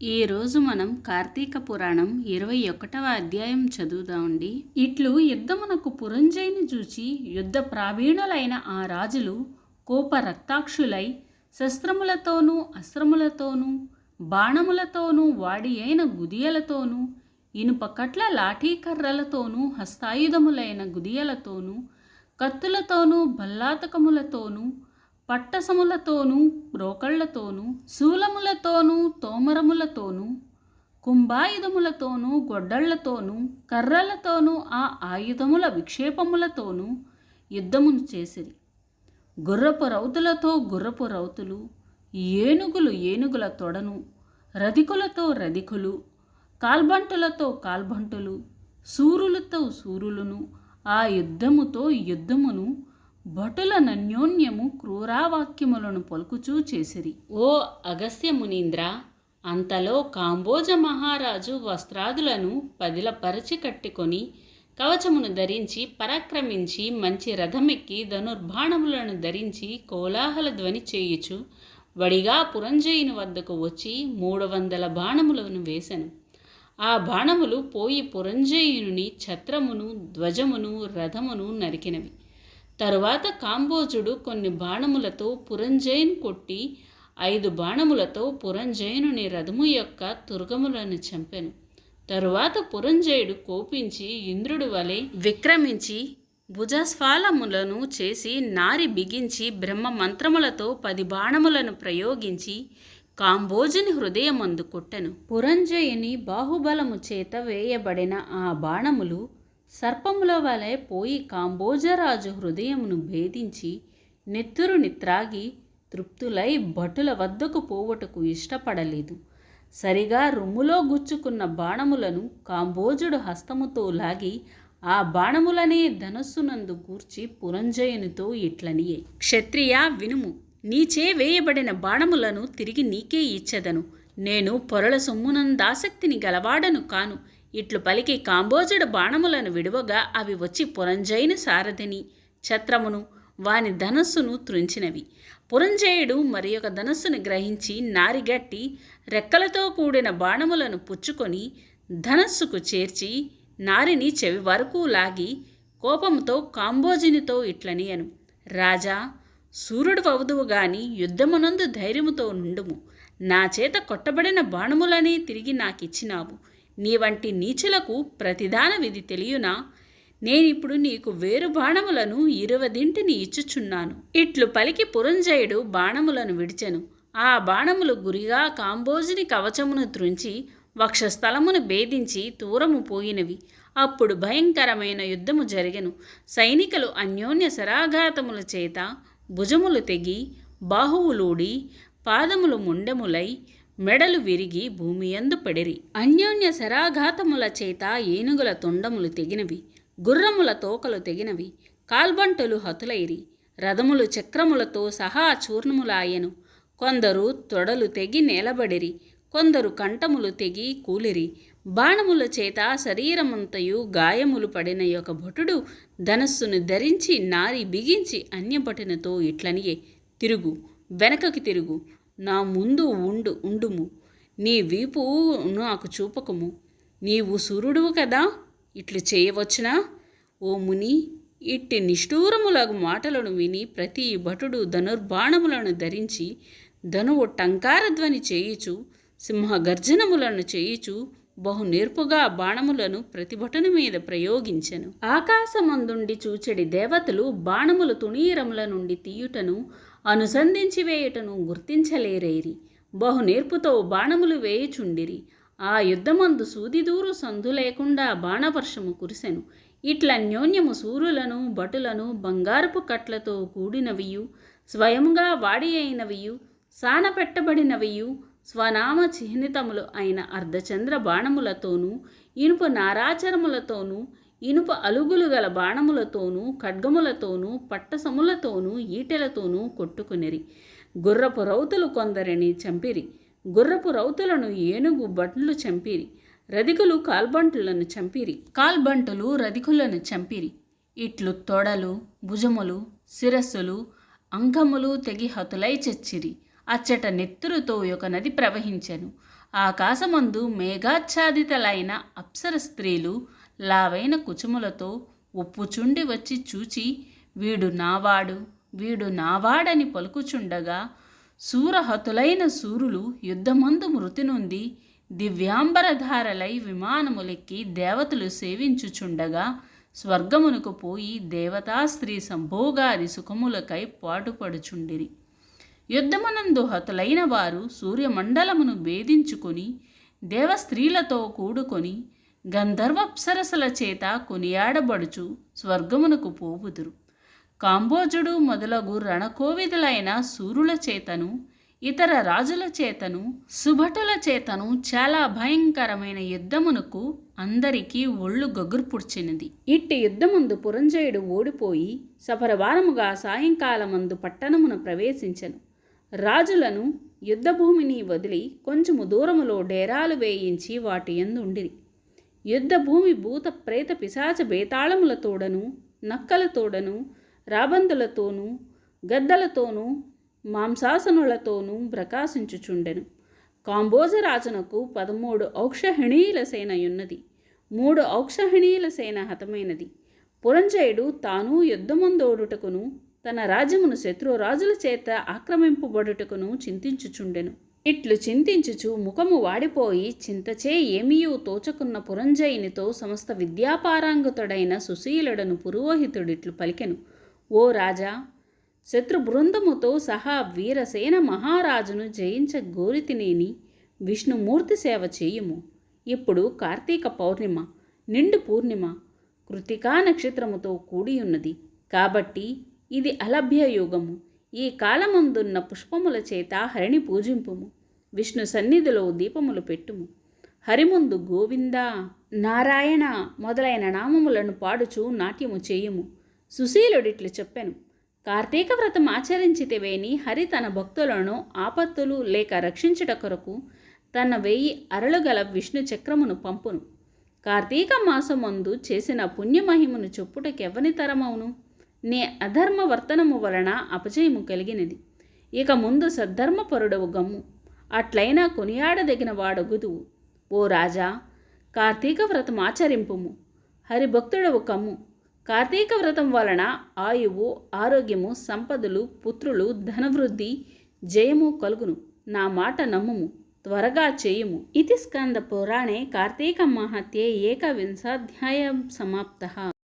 ఈరోజు మనం కార్తీక పురాణం ఇరవై ఒకటవ అధ్యాయం చదువుదామండి ఇట్లు యుద్ధమునకు పురంజయుని చూచి యుద్ధ ప్రావీణులైన ఆ రాజులు కోప రక్తాక్షులై శస్త్రములతోనూ అస్త్రములతోనూ బాణములతోనూ వాడి అయిన గుదియలతోనూ ఇనుపకట్ల లాఠీకర్రలతోనూ హస్తాయుధములైన గుదియలతోనూ కత్తులతోనూ బల్లాతకములతోనూ పట్టసములతోనూ రోకళ్ళతోనూ శూలములతోనూ తో తోమరములతోనూ కుంభాయుధములతోనూ గొడ్డళ్ళతోనూ కర్రలతోనూ ఆ ఆయుధముల విక్షేపములతోనూ యుద్ధమును చేసిరి. గుర్రపు రౌతులతో గుర్రపు రౌతులు ఏనుగులు ఏనుగుల తొడను రధికులతో రధికులు కాల్బంటులతో కాల్బంటులు సూరులతో సూరులను ఆ యుద్ధముతో యుద్ధమును భటుల నన్యోన్యము క్రూరావాక్యములను పలుకుచూ చేసిరి. ఓ అగస్త్య మునీంద్ర అంతలో కాంబోజ మహారాజు వస్త్రాదులను పదిలపరచి కట్టుకొని కవచమును ధరించి పరాక్రమించి మంచి రథమెక్కి ధనుర్బాణములను ధరించి కోలాహల ధ్వని చేయుచు వడిగా పురంజయుని వద్దకు వచ్చి మూడు వందల బాణములను వేశను ఆ బాణములు పోయి పురంజయుని ఛత్రమును ధ్వజమును రథమును నరికినవి. తరువాత కాంబోజుడు కొన్ని బాణములతో పురంజయుని కొట్టి ఐదు బాణములతో పురంజయునుని రథము యొక్క తుర్గములను చంపెను. తరువాత పురంజయుడు కోపించి ఇంద్రుడు వలె విక్రమించి భుజస్ఫాలములను చేసి నారి బిగించి బ్రహ్మ మంత్రములతో పది బాణములను ప్రయోగించి కాంబోజుని హృదయమందు కొట్టెను. పురంజయుని బాహుబలము చేత వేయబడిన ఆ బాణములు సర్పముల వలె పోయి కాంబోజరాజు హృదయమును భేదించి నెత్తురుని త్రాగి తృప్తులై భటుల వద్దకు పోవటకు ఇష్టపడలేదు. సరిగా రొమ్ములో గుచ్చుకున్న బాణములను కాంబోజుడు హస్తముతో లాగి ఆ బాణములనే ధనస్సునందు గూర్చి పురంజయునితో ఇట్లనియే. క్షత్రియ వినుము నీచే వేయబడిన బాణములను తిరిగి నీకే ఇచ్చెదను. నేను పొరల సొమ్మునందాసక్తిని గలవాడను కాను. ఇట్లు పలికి కాంబోజుడు బాణములను విడువగా అవి వచ్చి పురంజయుని సారథిని ఛత్రమును వాని ధనస్సును త్రుంచినవి పురంజయుడు మరి ఒక ధనస్సును గ్రహించి నారిగట్టి రెక్కలతో కూడిన బాణములను పుచ్చుకొని ధనస్సుకు చేర్చి నారిని చెవి వరకు లాగి కోపంతో కాంబోజునితో ఇట్లనియను రాజా సూర్యుడు వవదువు గాని యుద్ధమునందు ధైర్యముతో నుండుము. నా చేత కొట్టబడిన బాణములనే తిరిగి నాకిచ్చినావు. నీ వంటి నీచులకు ప్రతిదాన విధి తెలియునా? నేనిప్పుడు నీకు వేరు బాణములను ఇరువదింటిని ఇచ్చుచున్నాను. ఇట్లు పలికి పురంజయుడు బాణములను విడిచెను. ఆ బాణములు గురిగా కాంబోజుని కవచమును త్రుంచి వక్షస్థలమును భేదించి దూరము పోయినవి. అప్పుడు భయంకరమైన యుద్ధము జరిగెను. సైనికులు అన్యోన్య శరాఘాతముల చేత భుజములు తెగి బాహువులూడి పాదములు ముండములై మెడలు విరిగి భూమి యందు పడిరి. అన్యోన్య శరాఘాతముల చేత ఏనుగుల తొండములు తెగినవి. గుర్రముల తోకలు తెగినవి కాల్బంటులు హతులైరి రథములు చక్రములతో సహా చూర్ణములాయెను. కొందరు తొడలు తెగి నేలబడిరి కొందరు కంఠములు తెగి కూలిరి. బాణముల చేత శరీరమంతయు గాయములు పడిన యొక్క భటుడు ధనస్సును ధరించి నారి బిగించి అన్యభటునితో ఇట్లనియే తిరుగు వెనకకి తిరుగు నా ముందు ఉండు ఉండుము. నీ వీపు నాకు చూపకము. నీవు సూర్యుడువు కదా? ఇట్లు చేయవచ్చునా? ఓ ముని ఇట్టి నిష్ఠూరములగు మాటలను విని ప్రతి భటుడు ధనుర్బాణములను ధరించి ధనువు టంకారధ్వని చేయుచు సింహ గర్జనములను చేయుచు బహు నేర్పుగా బాణములను ప్రతిభటన మీద ప్రయోగించెను. ఆకాశమందుండి చూచెడి దేవతలు బాణములు తుణీరముల నుండి తీయుటను అనుసంధించి వేయుటను గుర్తించలేరేరి. బహు నేర్పుతో బాణములు వేయుచుండిరి. ఆ యుద్ధమందు సూదిదూరు సందు లేకుండా బాణవర్షము కురిసెను. ఇట్ల అన్యోన్యము సూరులను భటులను బంగారపు కట్లతో కూడినవియు స్వయంగా వాడి అయినవియు సానపెట్టబడినవియు స్వనామ చిహ్నితములు అయిన అర్ధచంద్ర బాణములతోనూ ఇనుప నారాచరములతోనూ ఇనుప అలుగులు గల బాణములతోనూ ఖడ్గములతోనూ పట్టసములతోనూ ఈటెలతోనూ కొట్టుకునిరి. గుర్రపు రౌతులు కొందరిని చంపిరి. గుర్రపు రౌతులను ఏనుగు బట్లు చంపిరి రధికులు కాల్బంటులను చంపిరి కాల్బంటులు రధికులను చంపిరి. ఇట్లు తొడలు భుజములు శిరస్సులు అంగములు తెగి హతులై చచ్చిరి. అచ్చట నెత్తురుతో ఒక నది ప్రవహించెను. ఆకాశమందు మేఘాచ్ఛాదితలైన అప్సర స్త్రీలు లావైన కుచుములతో ఉప్పుచుండి వచ్చి చూచి వీడు నావాడు వీడు నావాడని పలుకుచుండగా శూరహతులైన సూరులు యుద్ధమందు మృతి నుండి దివ్యాంబరధారలై విమానములెక్కి దేవతలు సేవించుచుండగా స్వర్గమునకు పోయి దేవతా స్త్రీ సంభోగాది సుఖములకై పాటుపడుచుండిరి. యుద్ధమునందు హతులైన వారు సూర్యమండలమును భేదించుకొని దేవస్త్రీలతో కూడుకొని గంధర్వప్సరసల చేత కొనియాడబడుచు స్వర్గమునకు పోవుదురు. కాంబోజుడు మొదలగు రణకోవిదులైన సూరుల చేతను ఇతర రాజుల చేతను సుభటుల చేతను చాలా భయంకరమైన యుద్ధమునకు అందరికీ ఒళ్ళు గగుర్పుడ్చినది ఇట్టి యుద్ధమందు పురంజయుడు ఓడిపోయి సపరవారముగా సాయంకాలమందు పట్టణమున ప్రవేశించెను. రాజులను యుద్ధభూమిని వదిలి కొంచెము దూరములో డేరాలు వేయించి వాటి ఎందుండిరి యుద్ధభూమి భూత ప్రేత పిశాచ బేతాళములతోడను నక్కలతోడను రాబందులతోనూ గద్దలతోనూ మాంసాసనులతోనూ ప్రకాశించుచుండెను. కాంబోజరాజునకు పదమూడు ఔక్షహిణీల సేనయున్నది మూడు ఔక్షహిణీల సేన హతమైనది. పురంజయుడు తాను యుద్ధమందోడుటకును తన రాజ్యమును శత్రురాజుల చేత ఆక్రమింపబడుటకును చింతించుచుండెను. ఇట్లు చింతించుచు ముఖము వాడిపోయి చింతచే ఏమీయూ తోచకున్న పురంజయునితో సమస్త విద్యాపారాంగతుడైన సుశీలుడను పురోహితుడిట్లు పలికెను. ఓ రాజా శత్రు బృందముతో సహా వీరసేన మహారాజును జయించ గోరితినేని విష్ణుమూర్తి సేవ చేయుము. ఇప్పుడు కార్తీక పౌర్ణిమ నిండు పూర్ణిమ కృతికా నక్షత్రముతో కూడి ఉన్నది కాబట్టి ఇది అలభ్య యుగము. ఈ కాలమందున్న పుష్పముల చేత హరిని పూజింపుము. విష్ణు సన్నిధిలో దీపములు పెట్టుము. హరిముందు గోవింద నారాయణ మొదలైన నామములను పాడుచు నాట్యము చేయుము. సుశీలుడిట్లు చెప్పాను. కార్తీక వ్రతం ఆచరించితివేని హరి తన భక్తులను ఆపత్తులు లేక రక్షించుట కొరకు తన వెయ్యి అరలుగల విష్ణు చక్రమును పంపును. కార్తీక మాసమందు చేసిన పుణ్యమహిమను చెప్పుటకెవ్వని తరమవును? నీ అధర్మ వర్తనము వలన అపజయము కలిగినది. ఇక ముందు సద్ధర్మపరుడవు గమ్ము. అట్లయినా కొనియాడదగిన వాడగుదువు. ఓ రాజా కార్తీక వ్రతం ఆచరింపుము. హరిభక్తుడవు కమ్ము. కార్తీక వ్రతం వలన ఆయువు ఆరోగ్యము సంపదలు పుత్రులు ధనవృద్ధి జయము కలుగును. నా మాట నమ్ముము త్వరగా చేయుము. ఇది స్కంద పురాణే కార్తీక మహత్యే ఏకవింశాధ్యాయం సమాప్త.